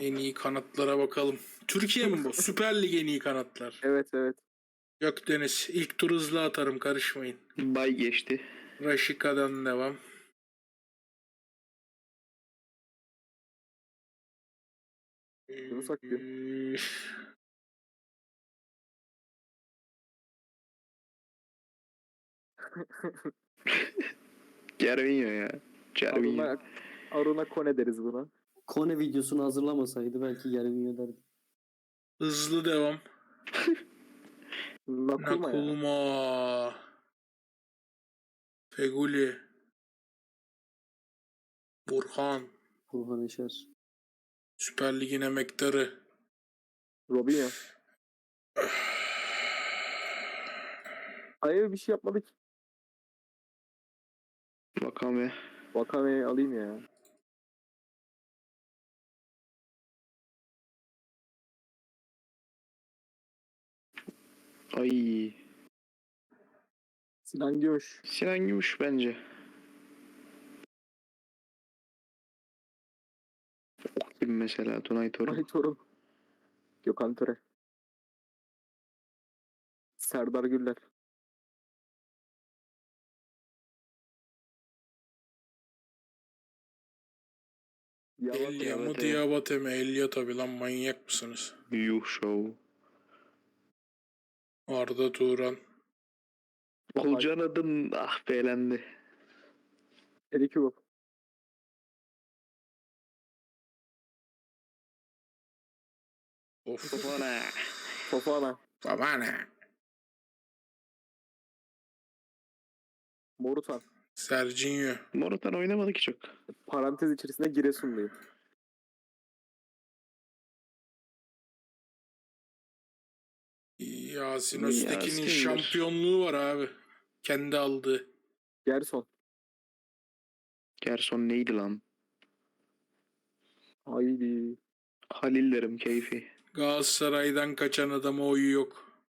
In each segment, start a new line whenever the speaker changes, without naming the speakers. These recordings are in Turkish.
En iyi kanatlara bakalım. Türkiye mi bu? Süper Lig en iyi kanatlar.
Evet evet.
Gökdeniz. ilk tur hızlı atarım karışmayın.
Bay geçti.
Raşika'dan devam.
Yunus Akgün.
Gervinho ya. Gervinho.
Aruna, Aruna Kone deriz buna.
Kone videosunu hazırlamasaydı belki Gervinho derdi.
Hızlı devam.
Nakuma ya.
Nakulma. Feguli. Burhan.
Burhan Eşer.
Süper Lig'in emektarı.
Robinho. Hayır bir şey yapmadık.
Vakame.
Vakame'yi alayım ya.
Ay.
Sinan Gümüş.
Sinan Gümüş bence. Kim mesela? Tunay Torun.
Ay Torun. Gökhan Töre. Serdar Güller.
Elia mı.
Diabate
mi? Elia tabi lan manyak mısınız?
Yuh show.
Arda Turan.
Olcan adın ah beğlendi.
Erik Ugok.
Of.
Fofana.
Fofana.
Babana.
Morutan.
Serginho.
Morutan oynamadı ki çok.
Parantez içerisinde Giresunluyum.
Yasin Öztekin'in
Yasin'dir.
şampiyonluğu var abi. Kendi aldığı.
Gerson.
Gerson neydi lan?
Haydi.
Halil derim keyfi.
Galatasaray'dan kaçan adama oyu yok.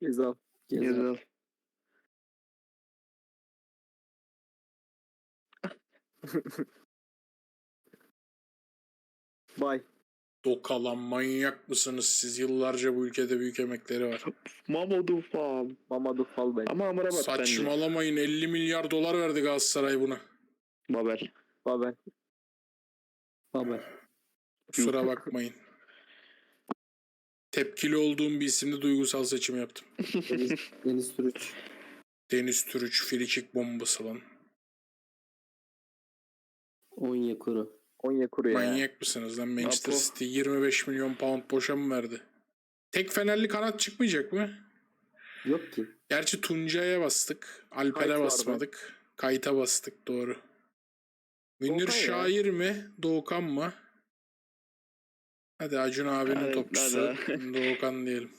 Gezal.
Gezal.
Yazal.
Dokalan manyak mısınız siz? Yıllarca bu ülkede büyük emekleri var.
Mamadou Fall.
Mamadou Fall Bey.
Ama Amrabat.
Saçmalamayın 50 milyar dolar verdi Galatasaray buna.
Babel.
Babel.
Babel.
Kusura bakmayın. Tepkili olduğum bir isimde duygusal seçim yaptım.
Deniz, Deniz Türüç.
Deniz Türüç frikik bombası lan.
Onyekuru.
Onyekuru ya.
Manyak mısınız lan Manchester
Apo.
City 25 milyon pound boşa mı verdi? Tek Fenerli kanat çıkmayacak mı?
Yok ki.
Gerçi Tuncay'a bastık. Alper'e
Kayıt vardı.
basmadık. Kayıt'a bastık doğru. Münir
Doğukan ya.
Şair mi? Doğukan mı? Hadi Acun abinin
Hadi,
topçusu.
hadi.
Doğukan diyelim.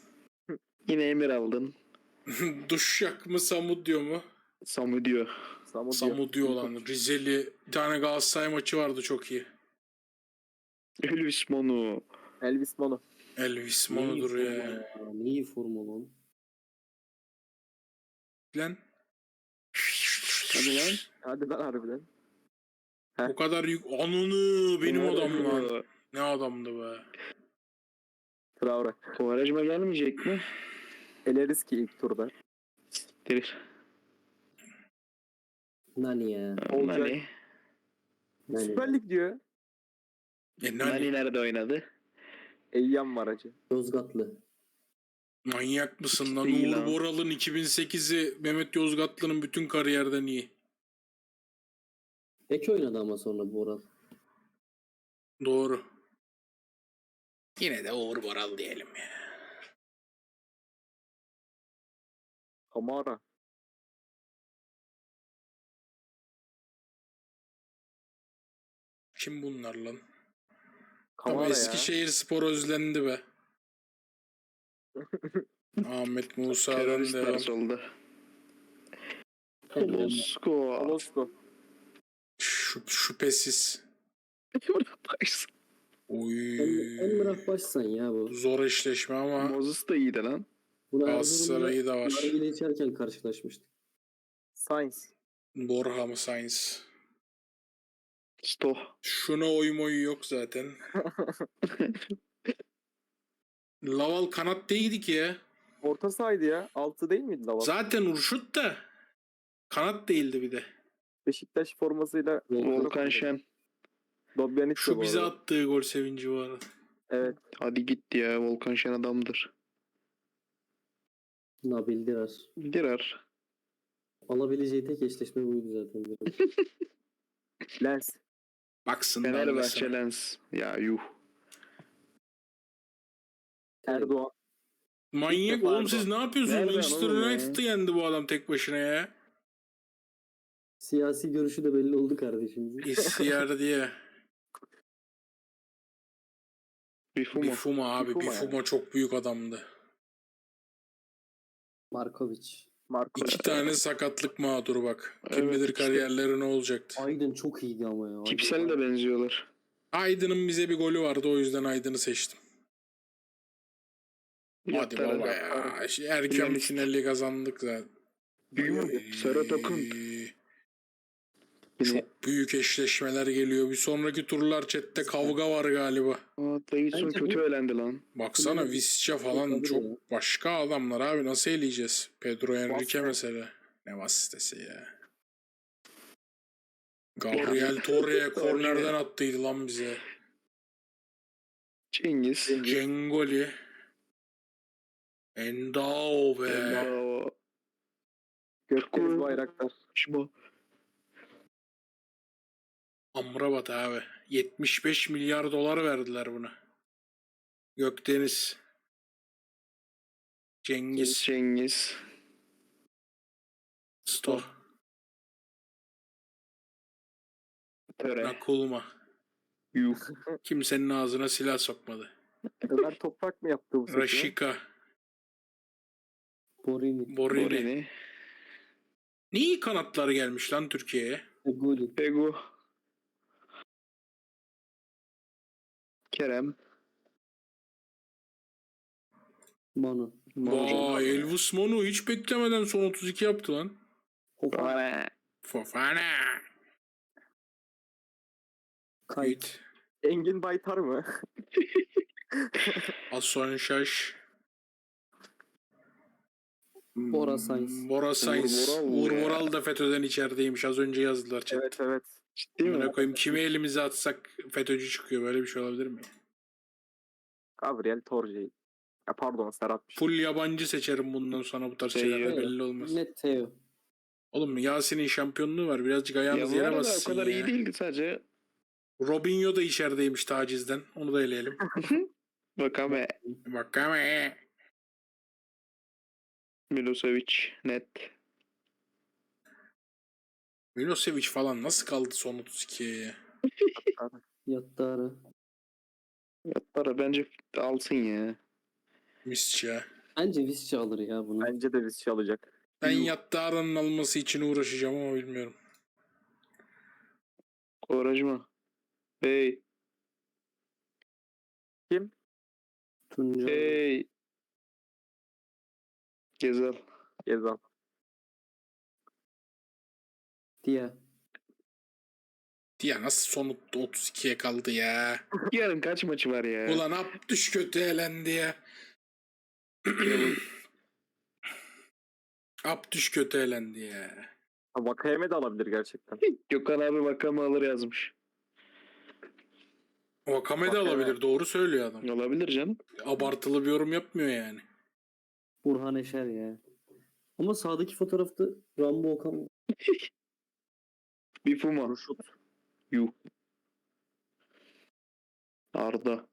Yine Emir aldın.
Duşyak mı Samudyo mu?
Samu.
Samu,
olan Rizeli. Bir tane Galatasaray maçı vardı çok iyi.
Elvis Monu.
Elvis Mono.
Elvis Monu'dur
forma
ya.
Ne iyi forma lan.
Lan.
Hadi lan.
Hadi lan harbiden.
O kadar yük. Anını benim
Evet,
adam lan. Ne adamdı be.
Traore.
Kovarejma gelmeyecek mi?
Eleriz ki ilk turda.
Dir.
Nani ya.
Olacak.
Nani.
Nani.
Süper Lig diyor.
E,
Nani
nani?
nerede oynadı?
Eyyam var acı.
Yozgatlı.
Manyak mısın lan? Uğur
lan.
Boral'ın 2008'i Mehmet Yozgatlı'nın bütün kariyerden iyi.
Ek oynadı ama sonra Boral.
Doğru. Yine de Uğur Boral diyelim ya.
Kamara.
Kim bunlar lan?
Kamara ya.
Eskişehir Spor özlendi be. Ahmet Musa'dan
Teröristler
devam.
solda.
Emre,
Mosko.
Olosko.
Şüp- şüphesiz. Oy.
Emrah Başsan ya bu.
Zor eşleşme ama
Moses da iyiydi lan.
Bunu
Galatasaray'ı da var.
Nargile içerken karşılaşmıştık.
Sainz.
Borja mı Sainz?
Sto.
Şuna oy moy yok zaten. Laval kanat değildi ki ya.
Orta sahaydı ya. Altı değil miydi Laval?
Zaten Urşut da kanat değildi bir de.
Beşiktaş formasıyla
Volkan Şen.
Dobyanit de
Şu
bu
bize
arada.
attığı gol sevinci bu arada.
Evet.
Hadi git ya. Volkan Şen adamdır.
Nabil Dirar.
Girer.
Alabileceği tek eşleşme buydu zaten.
Lens.
Baksın
Fenerbahçe
dalgasına.
Lens. Ya yuh.
Erdoğan.
Manyak oğlum siz ne yapıyorsunuz?
Nereden
Manchester
oğlum ya?
United'ı yendi bu adam tek başına ya.
Siyasi görüşü de belli oldu kardeşimizin.
İstiyar diye.
Bifuma.
Bifuma abi.
Bifuma
Bifuma çok büyük adamdı.
Markovic.
Marco.
İki tane sakatlık mağduru bak. Kim
Evet,
bilir
işte.
kariyerleri ne olacaktı.
Aydın çok iyiydi ama ya.
Tipsel de benziyorlar.
Aydın'ın bize bir golü vardı o yüzden Aydın'ı seçtim. Hadi
Yattara
baba
da-
ya. Şey, Erken
Finalist.
finali kazandık zaten.
Büyük mü?
Ay. Çok büyük eşleşmeler geliyor. Bir sonraki turlar chatte kavga var galiba.
Aa, Davidson
Bence
kötü
bu-
elendi lan.
Baksana Visca falan çok başka adamlar abi. Nasıl eleyeceğiz? Pedro Enrique
Vasquez.
mesela. Ne vasitesi ya. Gabriel Torre'ye kornerden attıydı lan bize.
Cengiz.
Cengoli. Endao be.
Bravo.
Gökdeniz Bayraktar.
Şubo.
Amrabat abi. 75 milyar dolar verdiler buna. Gökdeniz. Cengiz.
Cengiz.
Sto.
Töre.
Nakulma.
Yuh.
Kimsenin ağzına silah sokmadı.
Ömer Toprak mı yaptı bu seçimi?
Raşika.
Borini.
Borini.
Borini.
Ne iyi kanatlar gelmiş lan Türkiye'ye.
Goli.
Pegu. Kerem.
Manu.
Vay Elvis Monu hiç beklemeden son 32 yaptı lan.
Fofana.
Fofana.
Kayıt.
Engin Baytar mı?
Hasan Şaş.
Bora Sainz.
Bora Sainz.
Uğur Boral
Uğur
ya.
Boral da FETÖ'den içerideymiş. Az önce yazdılar chat.
evet evet.
Ciddi mi?
Koyayım kime elimize atsak FETÖ'cü çıkıyor. Böyle bir şey olabilir mi?
Gabriel Torje'yi. Ya pardon Serhat'mış.
Full yabancı seçerim bundan sonra bu tarz
Şey
şeyler belli olmaz.
Net Teo.
Oğlum Yasin'in şampiyonluğu var. Birazcık
Ya
ayağınız
bu
yere bassın
o kadar
ya.
iyi değildi sadece.
Robinho da içerideymiş tacizden. Onu da eleyelim.
Vakame.
Bak ama.
Milosevic. Net.
Milosevic falan nasıl kaldı son 32'ye?
Yattı ara.
Yattara bence alsın ya.
Misça.
Bence Visca alır ya bunu.
Bence de biz alacak.
Ben Yattara'nın alması için uğraşacağım ama bilmiyorum.
Uğraşma. Hey.
Tuncay.
Hey. Gezal.
Gezal.
Dia.
Ya nasıl son 32'ye kaldı ya?
Yarın kaç maçı var ya?
Ulan Abdüş kötü elendi ya. Abdüş kötü elendi ya.
Vakayeme de alabilir gerçekten.
Gökhan abi Vakame alır yazmış.
Vakame de
Vakame.
alabilir. Doğru söylüyor adam.
Olabilir canım.
Abartılı bir yorum yapmıyor yani.
Burhan Eşer ya. Ama sağdaki fotoğrafta Rambo Okan
Bifuma.
Ruşut.
Yuh. Arda.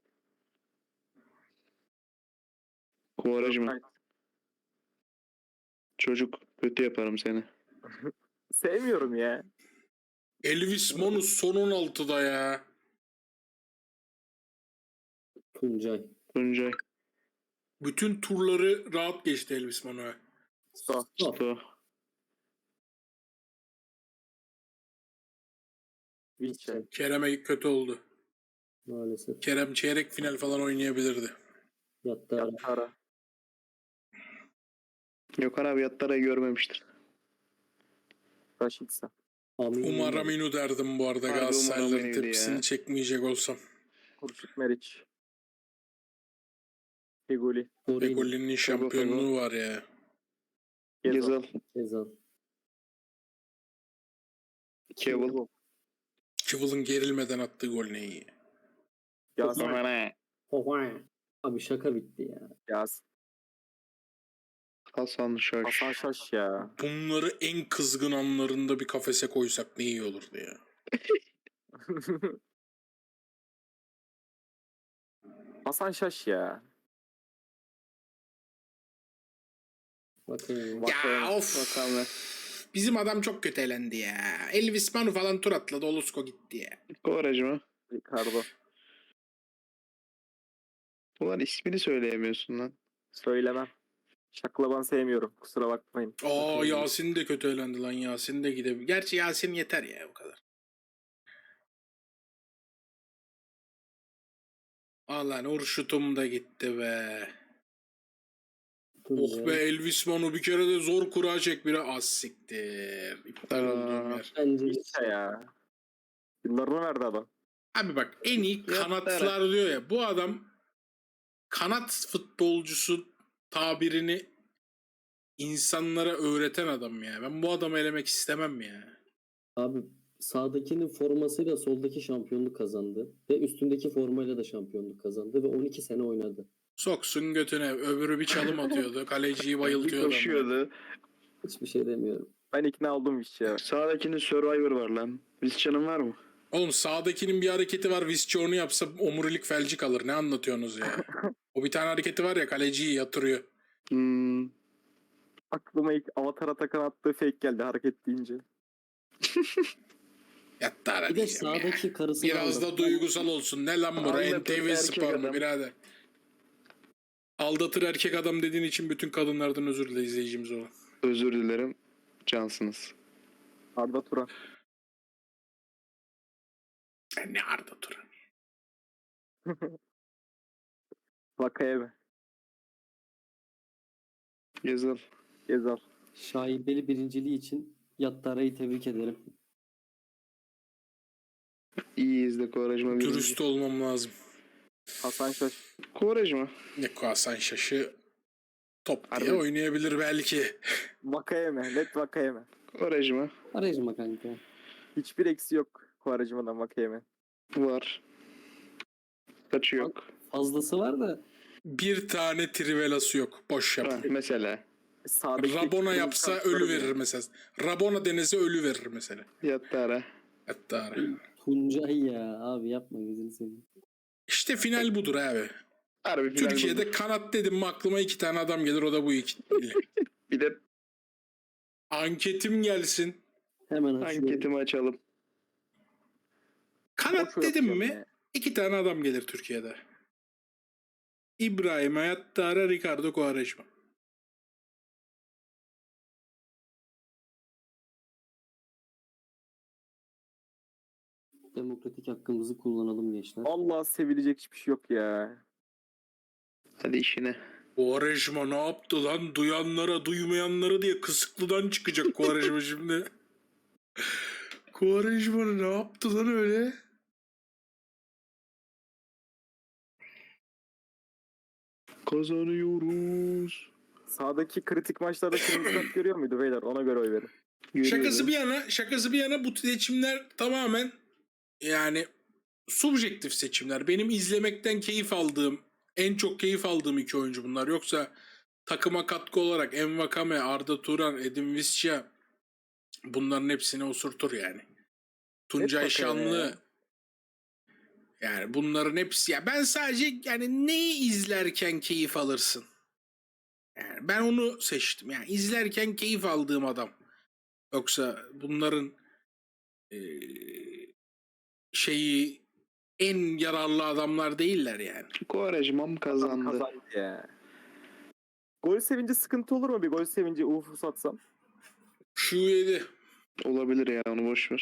Kuvarajma. Çocuk kötü yaparım seni.
Sevmiyorum ya.
Elvis Monus son 16'da ya.
Tuncay.
Tuncay.
Bütün turları rahat geçti Elvis Monu'ya.
Sto.
Sto.
Vinçe.
Kerem'e kötü oldu.
Maalesef.
Kerem çeyrek final falan oynayabilirdi.
Yattı ara.
Yattara.
Gökhan abi Yattara'yı görmemiştir.
Raşitsa.
Amin.
Umarım inu derdim bu arada
Harbi
Galatasaray'ların
umarım inuydu
tepkisini
ya.
çekmeyecek olsam.
Kurşut Meriç. Figuli.
Orayı
Egoli'nin şampiyonluğu var ya.
Gezal.
Gezal.
Gezal.
Kıvıl'ın gerilmeden attığı gol ne iyi.
Yasin.
Oha. Abi şaka bitti ya.
Yasin.
Hasan Şaş.
Hasan Şaş ya.
Bunları en kızgın anlarında bir kafese koysak ne iyi olurdu ya.
Hasan Şaş ya.
Bakın.
Bak-
Ya
Bakalım,
of.
bakalım.
Bizim adam çok kötü elendi ya. Elvis Manu falan tur atladı. Olusko gitti ya.
Quaresma.
Ricardo.
Ulan ismini söyleyemiyorsun lan.
Söylemem. Şaklaban sevmiyorum. Kusura bakmayın.
Aa Yasin de kötü elendi lan. Yasin de gidebilir. Gerçi Yasin yeter ya o kadar. Allah Uğur şutum da gitti be. Oh be Elvis Manu bir kere de zor kura çek biri az siktir. İptal
Aa.
olduğum yer.
Bence
ya. Yıllarını verdi adam.
Abi bak en iyi kanatlar diyor ya. Bu adam kanat futbolcusu tabirini insanlara öğreten adam ya. Ben bu adamı elemek istemem ya.
Abi sağdakinin formasıyla soldaki şampiyonluk kazandı. Ve üstündeki formayla da şampiyonluk kazandı. Ve 12 sene oynadı.
Soksun götüne. Öbürü bir çalım atıyordu. Kaleciyi bayıltıyordu.
Koşuyordu.
Hiçbir şey demiyorum.
Ben ikna oldum iş ya.
Sağdakinin Survivor var lan. Vizcan'ın var mı?
Oğlum sağdakinin bir hareketi var. Visca onu yapsa omurilik felci kalır. Ne anlatıyorsunuz ya? o bir tane hareketi var ya kaleciyi yatırıyor.
Hmm.
Aklıma ilk Avatar Atakan attığı fake geldi hareket deyince.
Yattı ara
Bir de
diyeceğim ya.
sağdaki karısını
Biraz da duygusal olsun. Ne lan bu?
Aldatır
NTV
erkek
spor mu
adam.
birader? Aldatır erkek adam dediğin için bütün kadınlardan özür dile izleyicimiz olan.
Özür dilerim. Cansınız.
Arda Turan.
Ne Arda Turan?
Vakayeme.
Gezal.
Gezal.
Şaibeli birinciliği için Yattara'yı tebrik ederim.
İyi izle birinci.
Dürüst olmam lazım.
Hasan Şaş.
Quaresma.
Ne Hasan Şaşı top diye
Harbi.
oynayabilir belki.
Vakayeme. Net Vakayeme.
Quaresma.
Arayacağım kanka.
Hiçbir eksi yok Kuvarajma'dan Vakayeme.
Var. Kaçı yok.
Fazlası var da
Bir tane trivelası yok. Boş
Ha,
yap.
mesela.
Sağdaki
Rabona yapsa ölü verir mesela. Rabona denese ölü verir mesela.
Yattara.
Hatta
Tuncay ya abi yapma gözünü seveyim.
İşte final budur abi.
Harbi final
Türkiye'de
budur.
kanat dedim mi aklıma iki tane adam gelir o da bu iki.
Bir de
Anketim gelsin.
Hemen açıyorum.
anketimi açalım.
Kanat
Boşu
dedim mi
ya.
iki tane adam gelir Türkiye'de. İbrahim Hayattara, Ricardo Quaresma.
Demokratik hakkımızı kullanalım gençler.
Allah sevilecek hiçbir şey yok ya.
Hadi işine.
Quaresma ne yaptı lan? Duyanlara duymayanlara diye kısıklıdan çıkacak Quaresma şimdi. Quaresma ne yaptı lan öyle?
Kazanıyoruz.
Sağdaki kritik maçlarda kırmızı kart görüyor muydu beyler? Ona göre oy verin.
Şakası bir yana, şakası bir yana bu seçimler tamamen yani subjektif seçimler. Benim izlemekten keyif aldığım, en çok keyif aldığım iki oyuncu bunlar. Yoksa takıma katkı olarak Envakame, Arda Turan, Edin Visca bunların hepsini osurtur yani. Tuncay Şanlı
ya.
yani bunların hepsi ya ben sadece yani neyi izlerken keyif alırsın? Yani ben onu seçtim. Yani izlerken keyif aldığım adam. Yoksa bunların şeyi en yararlı adamlar değiller yani.
Adam
kazandı.
Kazandı ya. Gol sevinci sıkıntı olur mu? Bir gol sevinci ufus atsam.
Şu yedi.
Olabilir ya onu boş ver.